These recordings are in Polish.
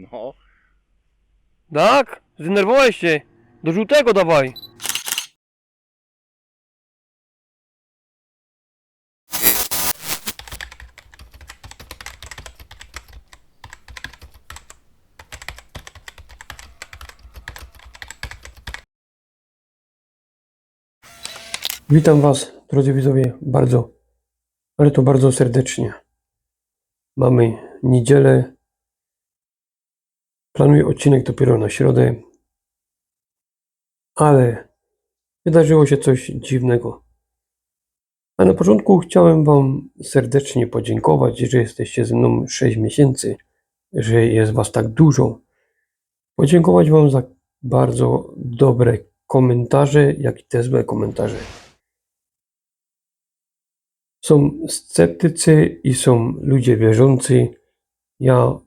No, Tak? Zdenerwowałeś się. Do żółtego dawaj. Witam Was, drodzy widzowie, bardzo, ale to bardzo serdecznie. Mamy niedzielę. Planuję odcinek dopiero na środę, ale wydarzyło się coś dziwnego. A na początku chciałem Wam serdecznie podziękować, że jesteście ze mną 6 miesięcy, że jest Was tak dużo. Podziękować Wam za bardzo dobre komentarze, jak i te złe komentarze. Są sceptycy i są ludzie wierzący. Ja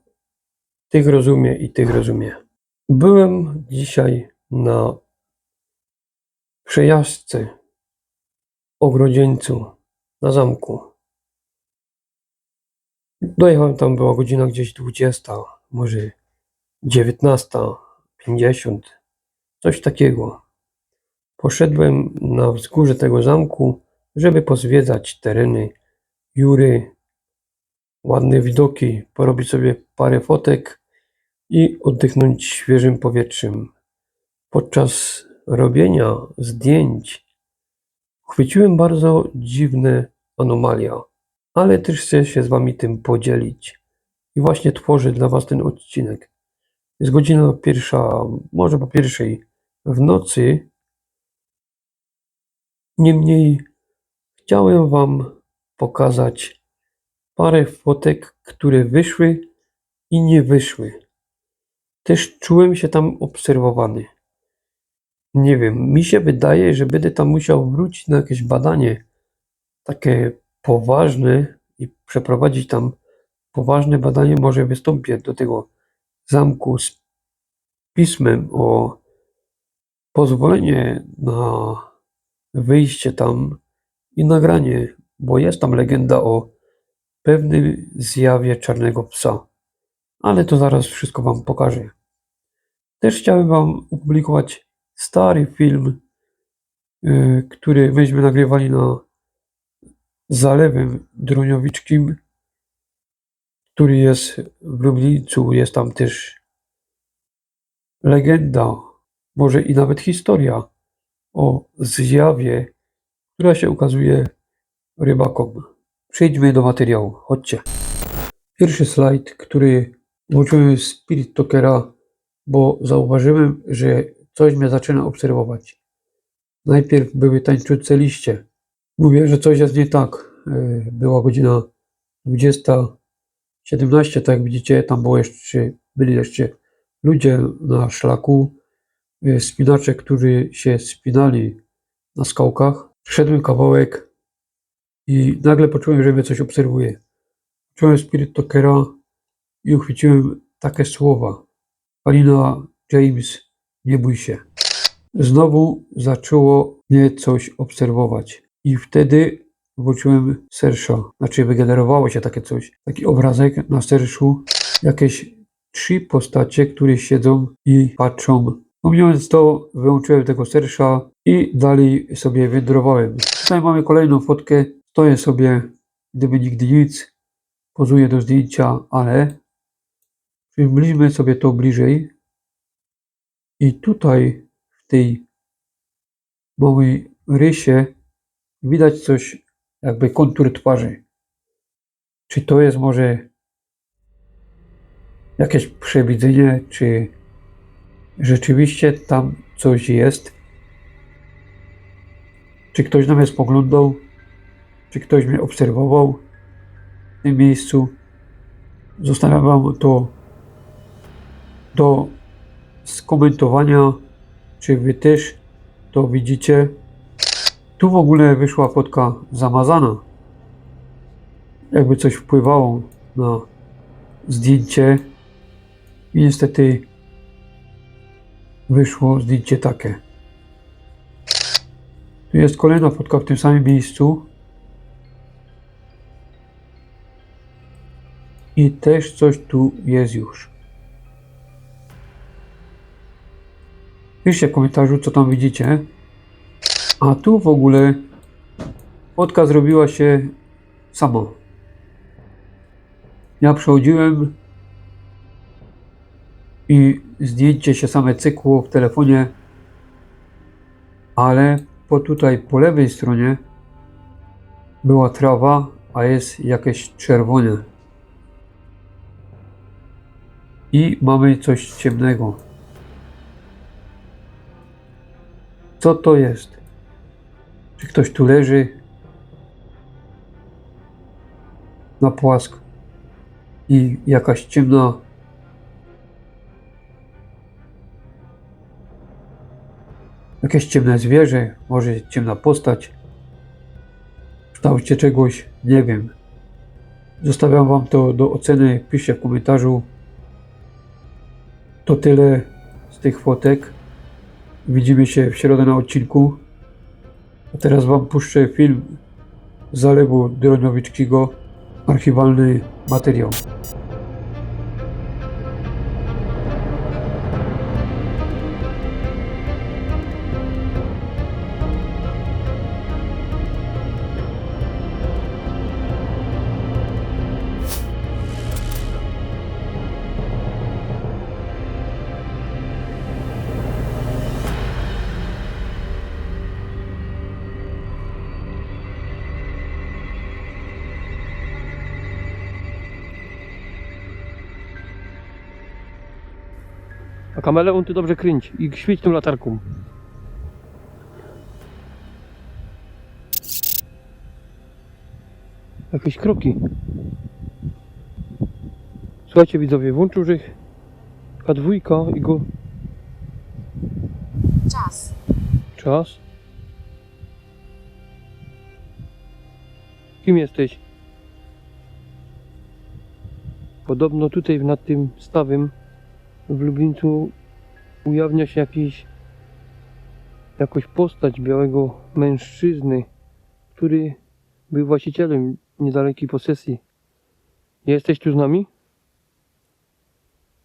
tych rozumiem i tych rozumiem. Byłem dzisiaj na przejażdżce Ogrodzieńcu na zamku. Dojechałem tam, była godzina gdzieś 20, może 19.50, coś takiego. Poszedłem na wzgórze tego zamku, żeby pozwiedzać tereny Jury, ładne widoki, porobić sobie parę fotek i oddychnąć świeżym powietrzem. Podczas robienia zdjęć chwyciłem bardzo dziwne anomalia, ale też chcę się z Wami tym podzielić. I właśnie tworzę dla Was ten odcinek. Jest godzina pierwsza, może po pierwszej w nocy. Niemniej chciałem Wam pokazać parę fotek, które wyszły i nie wyszły. Też czułem się tam obserwowany. Nie wiem, mi się wydaje, że będę tam musiał wrócić na jakieś badanie takie poważne i przeprowadzić tam poważne badanie. Może wystąpię do tego zamku z pismem o pozwolenie na wyjście tam i nagranie, bo jest tam legenda o pewnym zjawie czarnego psa. Ale to zaraz wszystko Wam pokażę. Też chciałem Wam opublikować stary film, y, który myśmy nagrywali na zalewem Droniowickim, który jest w Lublińcu. Jest tam też legenda, może i nawet historia o zjawie, która się ukazuje rybakom. Przejdźmy do materiału. Chodźcie. Pierwszy slajd, który włączyłem Spirit Talkera, bo zauważyłem, że coś mnie zaczyna obserwować. Najpierw były tańczące liście. Mówię, że coś jest nie tak. Yy, Była godzina 20.17, tak jak widzicie, tam było jeszcze, byli jeszcze ludzie na szlaku, yy, spinacze, którzy się spinali na skałkach. Szedłem kawałek i nagle poczułem, że mnie coś obserwuje. Czułem Spirit Talkera i uchwyciłem takie słowa. Alina James, nie bój się. Znowu zaczęło mnie coś obserwować. I wtedy włączyłem sersza. Znaczy wygenerowało się takie coś. Taki obrazek na serszu. Jakieś trzy postacie, które siedzą i patrzą. Pomijając to, wyłączyłem tego sersza i dalej sobie wędrowałem. Tutaj mamy kolejną fotkę. Stoję sobie, gdyby nigdy nic. Pozuję do zdjęcia, ale przybliżmy sobie to bliżej. I tutaj w tej małej rysie widać coś, jakby kontur twarzy. Czy to jest może jakieś przewidzenie, czy rzeczywiście tam coś jest? Czy ktoś na mnie spoglądał? Czy ktoś mnie obserwował w tym miejscu? Zostawiam Wam to do skomentowania, czy Wy też to widzicie. Tu w ogóle wyszła fotka zamazana. Jakby coś wpływało na zdjęcie. I niestety wyszło zdjęcie takie. Tu jest kolejna fotka w tym samym miejscu. I też coś tu jest już. Piszcie w komentarzu, co tam widzicie. A tu w ogóle fotka zrobiła się sama. Ja przechodziłem i zdjęcie się same cykło w telefonie, ale po tutaj po lewej stronie była trawa, a jest jakieś czerwone. I mamy coś ciemnego. Co to jest? Czy ktoś tu leży? Na płasko. I jakaś ciemna. Jakieś ciemne zwierzę, może ciemna postać. W kształcie czegoś, nie wiem. Zostawiam Wam to do oceny. Piszcie w komentarzu. To tyle z tych fotek. Widzimy się w środę na odcinku. A teraz Wam puszczę film z zalewu Dronowickiego. Archiwalny materiał. Kameleon ty dobrze kręć i świeć tą latarką. Jakieś kroki. Słuchajcie widzowie, włączył taka dwójka i go Czas. czas. Kim jesteś? Podobno tutaj nad tym stawem w Lublińcu ujawnia się jakiś jakoś postać białego mężczyzny, który był właścicielem niedalekiej posesji. Jesteś tu z nami?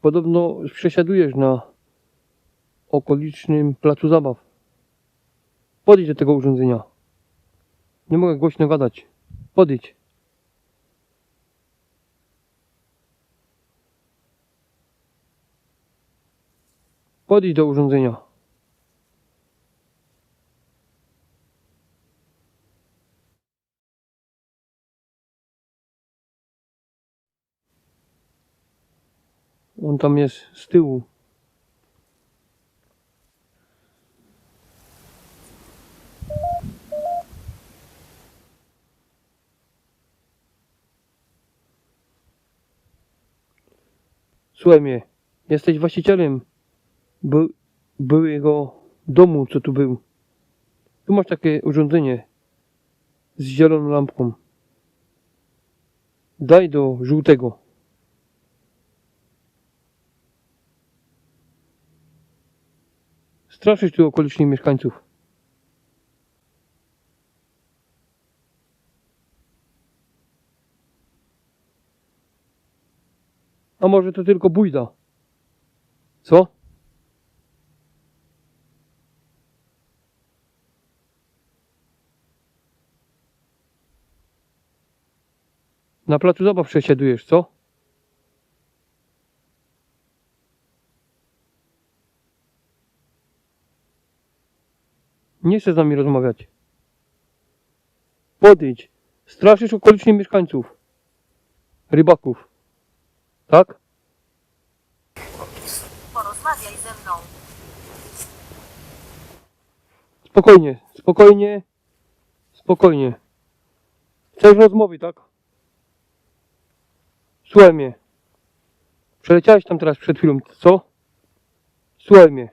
Podobno przesiadujesz na okolicznym placu zabaw. Podejdź do tego urządzenia. Nie mogę głośno gadać. Podejdź. Podejdź do urządzenia. On tam jest z tyłu. Słuchaj mnie, jesteś właścicielem by, byłego domu, co tu był. Tu masz takie urządzenie z zieloną lampką. Daj do żółtego. Straszysz tu okolicznych mieszkańców. A może to tylko bójda? Co? Na placu zabaw przesiadujesz, co? Nie chcę z nami rozmawiać. Podejdź. Straszysz okolicznych mieszkańców. Rybaków. Tak? Porozmawiaj ze mną. Spokojnie, spokojnie, spokojnie. Chcesz rozmowy, tak? Słuchaj mnie. Przeleciałeś tam teraz przed chwilą, co? Słuchaj mnie.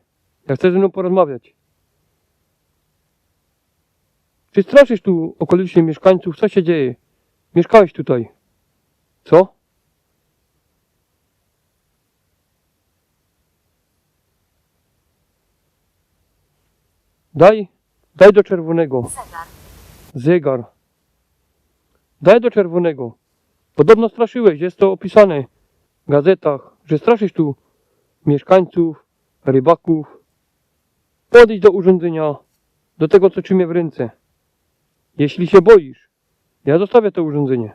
Ja chcę ze mną porozmawiać. Czy straszysz tu okolicznych mieszkańców? Co się dzieje? Mieszkałeś tutaj. Co? Daj, daj do czerwonego. Zegar. Zegar. Daj do czerwonego. Podobno straszyłeś, jest to opisane w gazetach, że straszysz tu mieszkańców, rybaków. Podejdź do urządzenia, do tego, co trzymie w ręce. Jeśli się boisz, ja zostawię to urządzenie.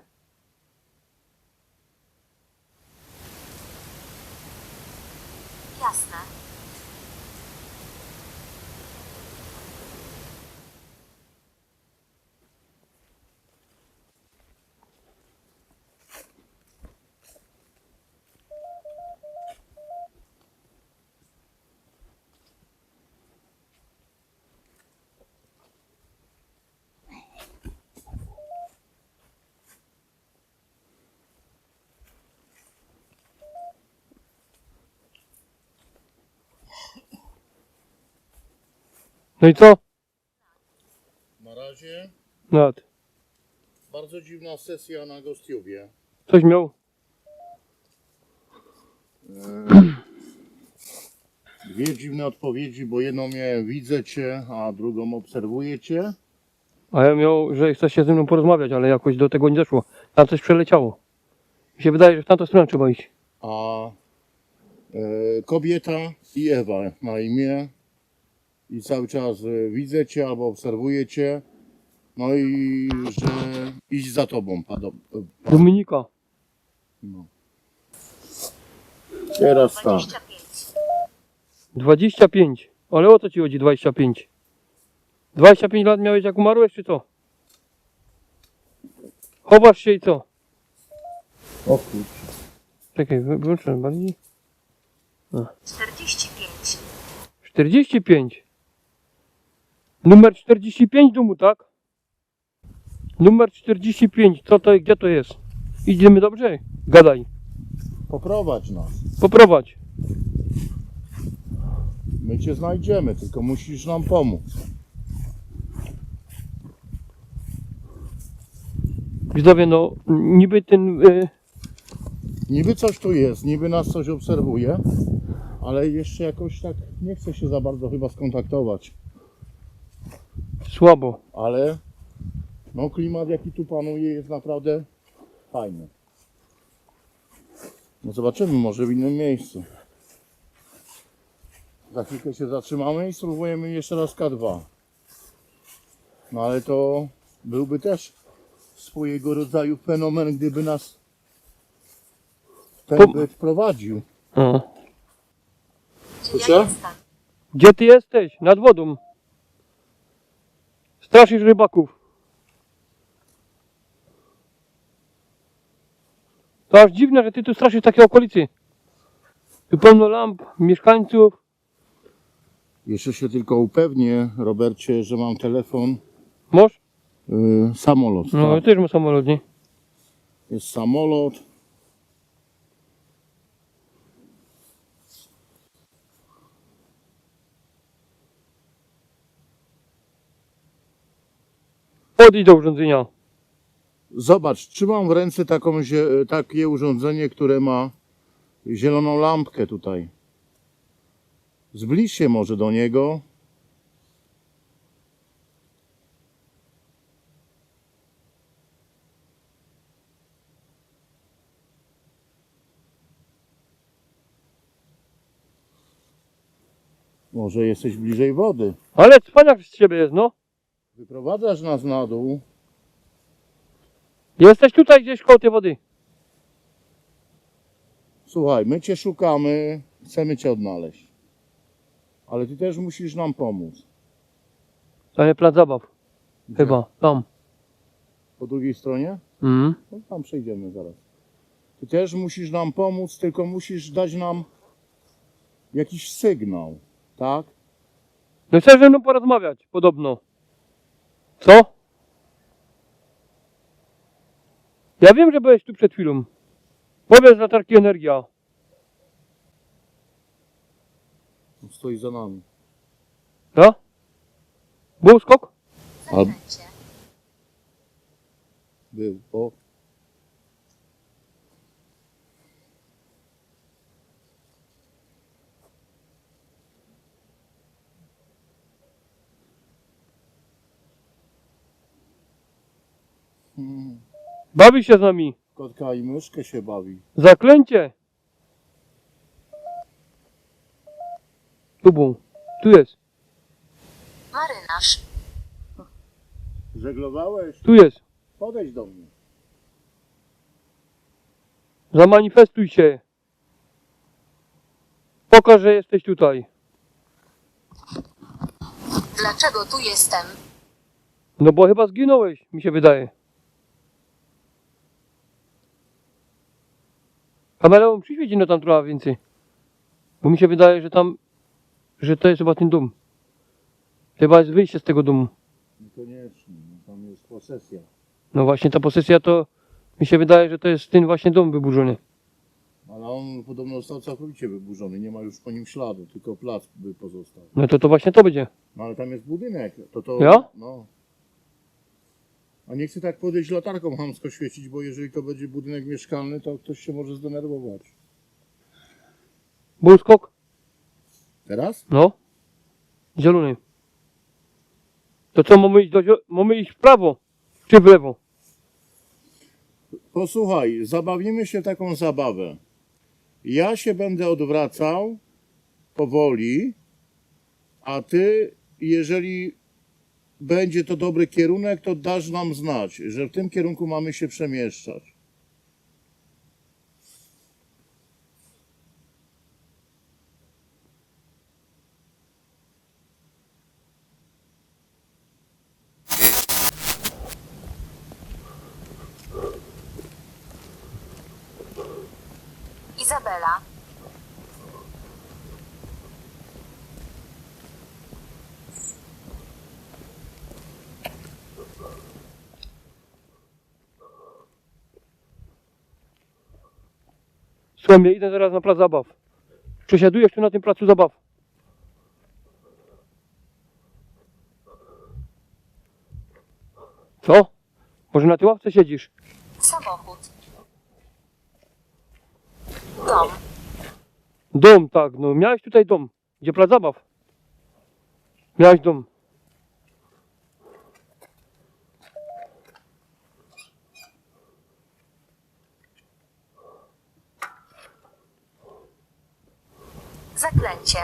No i co? Na razie Nad. bardzo dziwna sesja na GhostTubie. Coś miał? Dwie dziwne odpowiedzi, bo jedną miałem widzę cię, a drugą obserwuję cię. A ja miał, że chce się ze mną porozmawiać, ale jakoś do tego nie doszło. Tam coś przeleciało. Mi się wydaje, że w tamtą stronę trzeba iść. A e, kobieta i Ewa na imię. I cały czas e, widzę cię albo obserwuję cię. No i że iść za tobą. Pado, e, Dominika. no. Teraz tak. 25. 25. Ale o co ci chodzi 25? 25 lat miałeś jak umarłeś, czy co? Chowasz się i co? O kurczę. Czekaj, wy- wyłączę bardziej. 45. 45. Numer 45 domu, tak? Numer 45. Co to, gdzie to jest? Idziemy dobrze? Gadaj. Poprowadź nas. Poprowadź. My cię znajdziemy, tylko musisz nam pomóc. Widzowie, no niby ten... Y, Niby coś tu jest, niby nas coś obserwuje, ale jeszcze jakoś tak nie chce się za bardzo chyba skontaktować. Słabo. Ale no klimat jaki tu panuje jest naprawdę fajny. No zobaczymy, może w innym miejscu. Za chwilkę się zatrzymamy i spróbujemy jeszcze raz K2. No ale to byłby też swojego rodzaju fenomen, gdyby nas ten Po- by wprowadził. O. Ja Co? jestem. Gdzie ty jesteś? Nad wodą. Straszysz rybaków. To aż dziwne, że ty tu straszysz takie okolicy. Tu pełno lamp, mieszkańców. Jeszcze się tylko upewnię, Robercie, że mam telefon. Możesz? Yy, samolot. No, tak? też mam samolot, nie? Jest samolot. Podejdź do urządzenia. Zobacz, trzymam w ręce taką, takie urządzenie, które ma zieloną lampkę tutaj. Zbliż się może do niego. Może jesteś bliżej wody. Ale cwaniak z ciebie jest, no. Wyprowadzasz nas na dół. Jesteś tutaj gdzieś koło tej wody. Słuchaj, my cię szukamy, chcemy cię odnaleźć. Ale ty też musisz nam pomóc. To nie plac zabaw. Chyba, tam. Po drugiej stronie? Mhm. No, tam przejdziemy zaraz. Ty też musisz nam pomóc, tylko musisz dać nam jakiś sygnał, tak? No chcesz ze mną porozmawiać, podobno. Co? Ja wiem, że byłeś tu przed chwilą. Powiedz latarki energia. Stoi za nami. Co? Był skok? Zewnętrznie. Był. O. Bawi się z nami. Kotka i myszkę się bawi. Zaklęcie. Tu był. Tu jest. Marynarz. Żeglowałeś? Tu jest. Podejdź do mnie. Zamanifestuj się. Pokaż, że jesteś tutaj. Dlaczego tu jestem? No bo chyba zginąłeś, mi się wydaje. Kamerą przyświeci no tam trochę więcej. Bo mi się wydaje, że tam, że to jest chyba ten dom. Chyba jest wyjście z tego domu. Niekoniecznie, no tam jest posesja. No właśnie ta posesja to, mi się wydaje, że to jest ten właśnie dom wyburzony. Ale on podobno został całkowicie wyburzony, nie ma już po nim śladu, tylko plac by pozostał. No to to właśnie to będzie. No ale tam jest budynek, to to... Ja? No. A nie chcę tak podejść latarką hamsko świecić, bo jeżeli to będzie budynek mieszkalny, to ktoś się może zdenerwować. Był skok? Teraz? No. Zielony. To co, mamy iść, do, zio- mamy iść w prawo? Czy w lewo? Posłuchaj, zabawimy się w taką zabawę. Ja się będę odwracał powoli, a ty, jeżeli będzie to dobry kierunek, to dasz nam znać, że w tym kierunku mamy się przemieszczać. Izabela. Mnie, idę zaraz na plac zabaw. Przesiadujesz tu na tym placu zabaw. Co? Może na tej ławce siedzisz? Samochód. Dom. Dom, tak, no miałeś tutaj dom. Gdzie plac zabaw? Miałeś dom. Zaklęcie.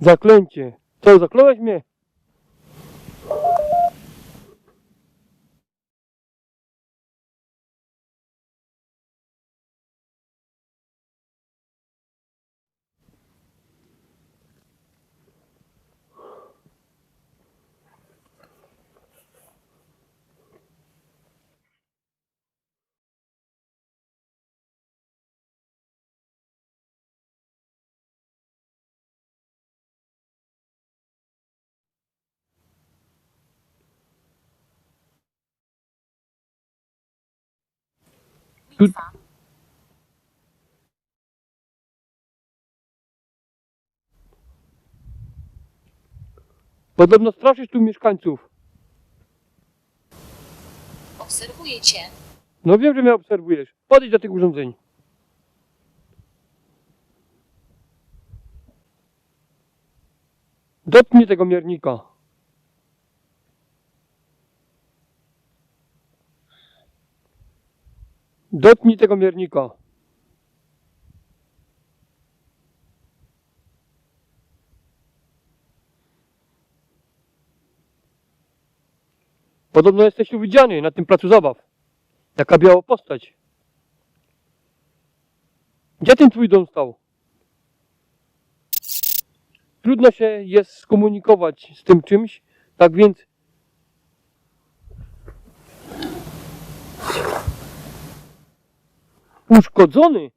Zaklęcie. Co, zakląłeś mnie? Tu-. Podobno straszysz tu mieszkańców. Obserwuję cię. No wiem, że mnie obserwujesz. Podejdź do tych urządzeń. Dotknij tego miernika. Dotknij tego miernika. Podobno jesteś tu widziany na tym placu zabaw. Jaka biała postać. Gdzie ten twój dom stał? Trudno się jest skomunikować z tym czymś, tak więc uszkodzony.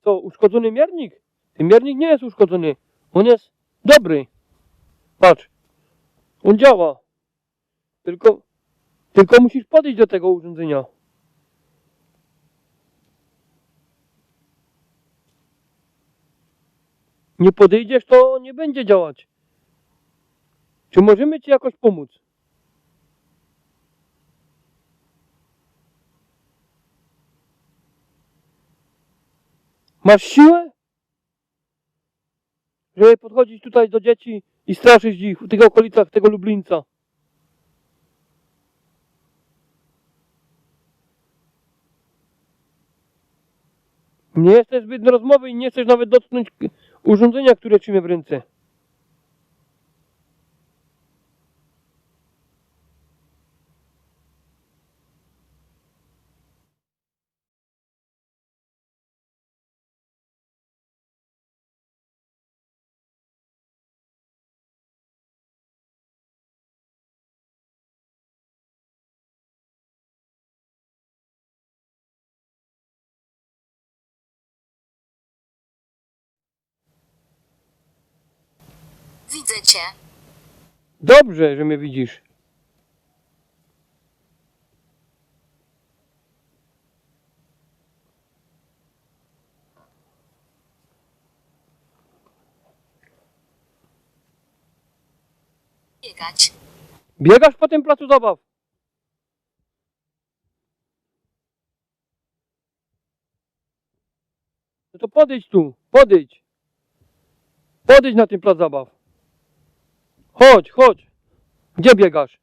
Co, uszkodzony miernik? Ten miernik nie jest uszkodzony. On jest dobry. Patrz. On działa. Tylko, tylko musisz podejść do tego urządzenia. Nie podejdziesz, to nie będzie działać. Czy możemy ci jakoś pomóc? Masz siłę? Żeby podchodzić tutaj do dzieci i straszyć ich w tych okolicach tego Lublińca. Nie jesteś zbyt rozmowy i nie chcesz nawet dotknąć urządzenia, które trzymie w ręce. Widzę cię. Dobrze, że mnie widzisz. Biegać. Biegasz po tym placu zabaw. No to podejdź tu, podejdź. Podejdź na ten plac zabaw. Chodź, chodź. Gdzie biegasz?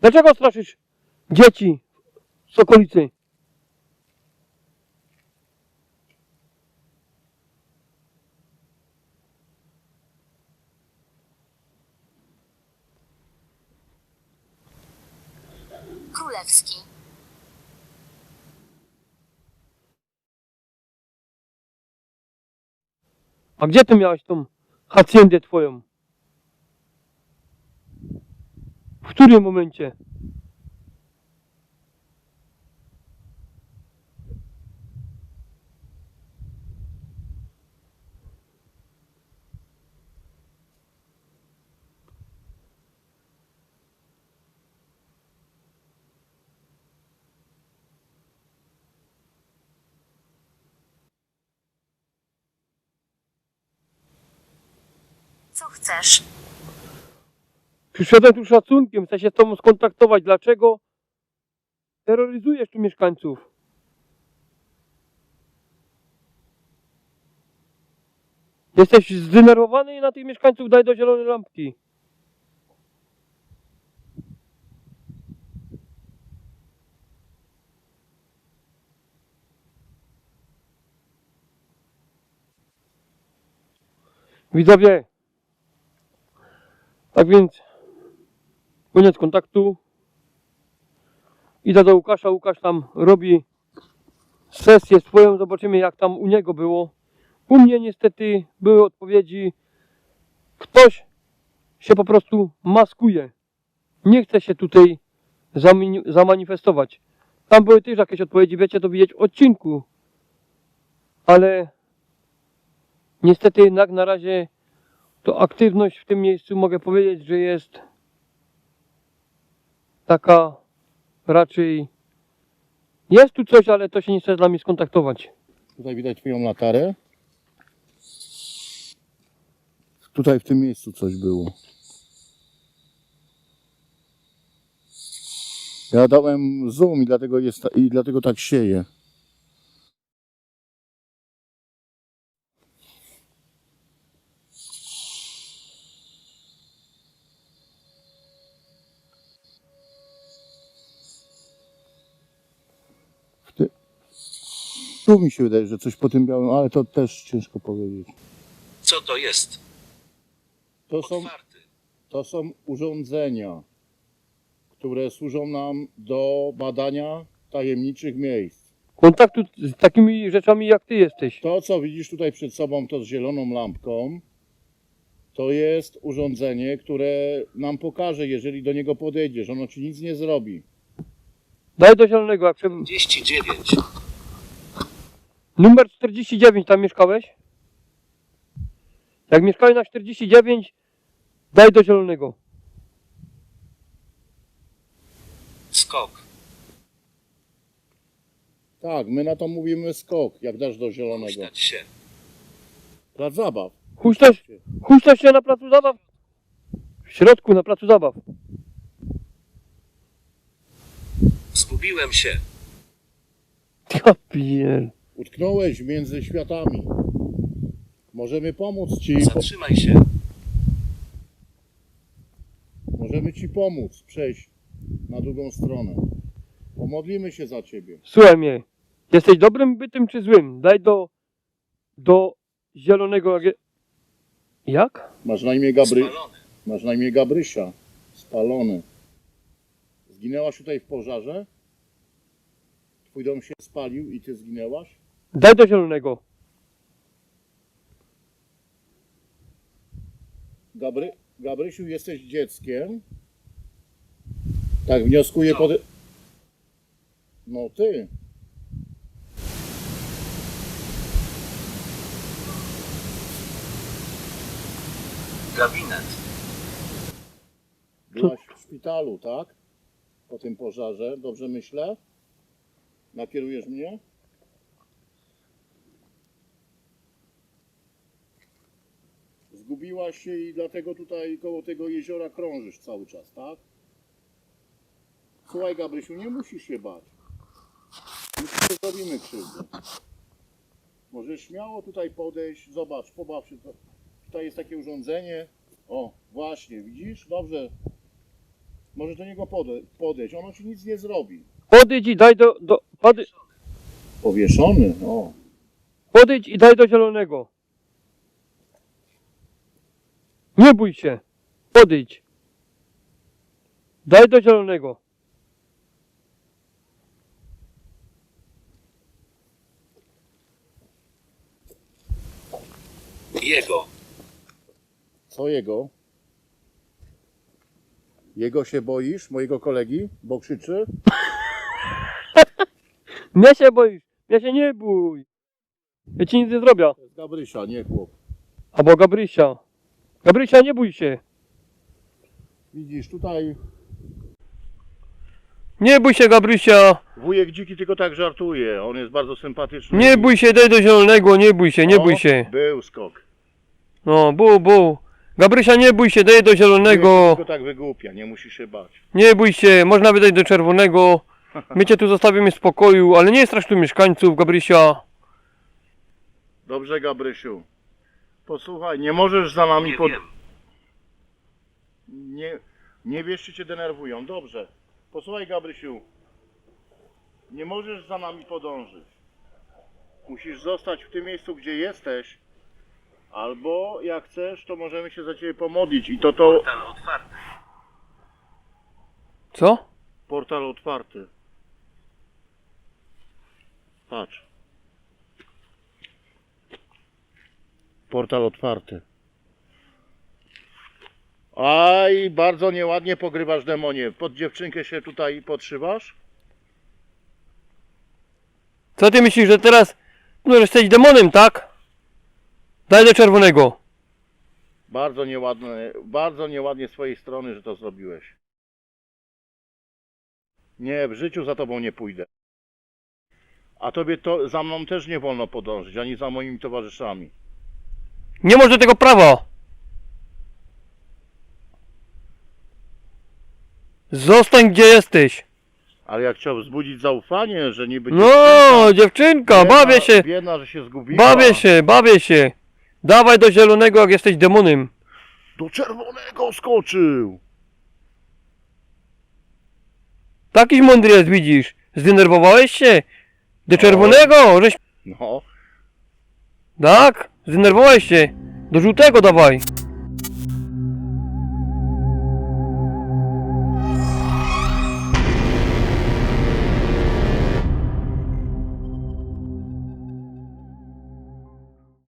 Dlaczego straszysz dzieci z okolicy? Królewski. A gdzie ty miałeś tą haciendę twoją? W którym momencie? Chcesz? Przyszedłem tu szacunkiem, chcę się z tobą skontaktować. Dlaczego terroryzujesz tu mieszkańców? Jesteś zdenerwowany i na tych mieszkańców daj do zielonej lampki. Widzowie, tak więc koniec kontaktu. Idę do Łukasza. Łukasz tam robi sesję swoją. Zobaczymy jak tam u niego było. U mnie niestety były odpowiedzi. Ktoś się po prostu maskuje. Nie chce się tutaj zamanifestować. Tam były też jakieś odpowiedzi, wiecie to widzieć w odcinku. Ale niestety jednak na razie to aktywność w tym miejscu mogę powiedzieć, że jest taka raczej jest tu coś, ale to się nie chce z nami skontaktować. Tutaj widać twoją latarę. Tutaj w tym miejscu coś było. Ja dałem zoom i dlatego, jest, i dlatego tak sieje. Tu mi się wydaje, że coś po tym białym, ale to też ciężko powiedzieć. Co to jest? To są, Otwarty. to są urządzenia, które służą nam do badania tajemniczych miejsc. Kontaktu z takimi rzeczami jak ty jesteś. To, co widzisz tutaj przed sobą, to z zieloną lampką, to jest urządzenie, które nam pokaże, jeżeli do niego podejdziesz. Ono ci nic nie zrobi. Daj do zielonego. Jak prze... 39. Numer 49 tam mieszkałeś? Jak mieszkałeś na 49, daj do zielonego. Skok. Tak, my na to mówimy skok, jak dasz do zielonego. Huśtać się. Plac zabaw. Huśtasz, huśtasz się na placu zabaw? W środku na placu zabaw. Zgubiłem się. Ja pier... Utknąłeś między światami. Możemy pomóc ci. Zatrzymaj się. możemy ci pomóc przejść na drugą stronę. Pomodlimy się za ciebie. Słuchaj mnie. Jesteś dobrym bytem czy złym? Daj do... do zielonego. Jak? Masz na imię Gabry. Spalony. Masz na imię Gabrysia. Spalony. Zginęłaś tutaj w pożarze? twój dom się spalił i ty zginęłaś? Daj do zielonego. Gabry, Gabrysiu, jesteś dzieckiem. Tak, wnioskuję pod... No ty. Gabinet. Byłaś w szpitalu, tak? Po tym pożarze, dobrze myślę? Nakierujesz mnie? Zgubiłaś się i dlatego tutaj koło tego jeziora krążysz cały czas, tak? Słuchaj Gabrysiu, nie musisz się bać. My ci nie zrobimy krzywdy. Możesz śmiało tutaj podejść, zobacz, pobaw się. Tutaj jest takie urządzenie. O, właśnie, widzisz? Dobrze, Możesz do niego pode- podejść, ono ci nic nie zrobi. Podejdź i daj do, do pode, Powieszony, no. podejdź i daj do zielonego. Nie bój się. Podejdź. Daj do zielonego. Jego. Co jego? Jego się boisz, mojego kolegi, bo krzyczy? Mnie się boisz. Mnie się nie bój. Ja ci nic nie zrobię. To jest Gabrysia, nie chłop. Albo Gabrysia. Gabrysia, nie bój się. Widzisz, tutaj Nie bój się, Gabrysia. wujek dziki tylko tak żartuje, on jest bardzo sympatyczny. Nie bój się, daj do zielonego. Nie bój się, nie O, bój się. Był skok. No, bu, bu. Gabrysia, nie bój się, daj do zielonego. Tylko tak wygłupia, nie musisz się bać. Nie bój się, można wydać do czerwonego. My cię tu zostawimy w spokoju, ale nie strasz tu mieszkańców, Gabrysia. Dobrze, Gabrysiu. Posłuchaj, nie możesz za nami Nie pod... wiem. Nie, nie wiesz, czy cię denerwują. Dobrze. Posłuchaj, Gabrysiu. Nie możesz za nami podążyć. Musisz zostać w tym miejscu, gdzie jesteś. Albo jak chcesz, to możemy się za ciebie pomodlić. I to to Portal otwarty. Co? portal otwarty. Patrz. Portal otwarty. Aj, bardzo nieładnie pogrywasz demonie. Pod dziewczynkę się tutaj podszywasz? Co ty myślisz, że teraz możesz jesteś demonem, tak? Daj do czerwonego. Bardzo nieładne, bardzo nieładnie z twojej strony, że to zrobiłeś. Nie, w życiu za tobą nie pójdę. A tobie to za mną też nie wolno podążyć, ani za moimi towarzyszami. Nie masz do tego prawa. Zostań gdzie jesteś. Ale jak chciał wzbudzić zaufanie, że niby No, dziewczynka, biedna, bawię się, Biedna, że się zgubiła. bawię się, bawię się. Dawaj do zielonego, jak jesteś demonem. Do czerwonego skoczył. Takiś mądry jest, widzisz. Zdenerwowałeś się? Do czerwonego, żeś... No, Tak? Zdenerwowałeś się. Do żółtego dawaj.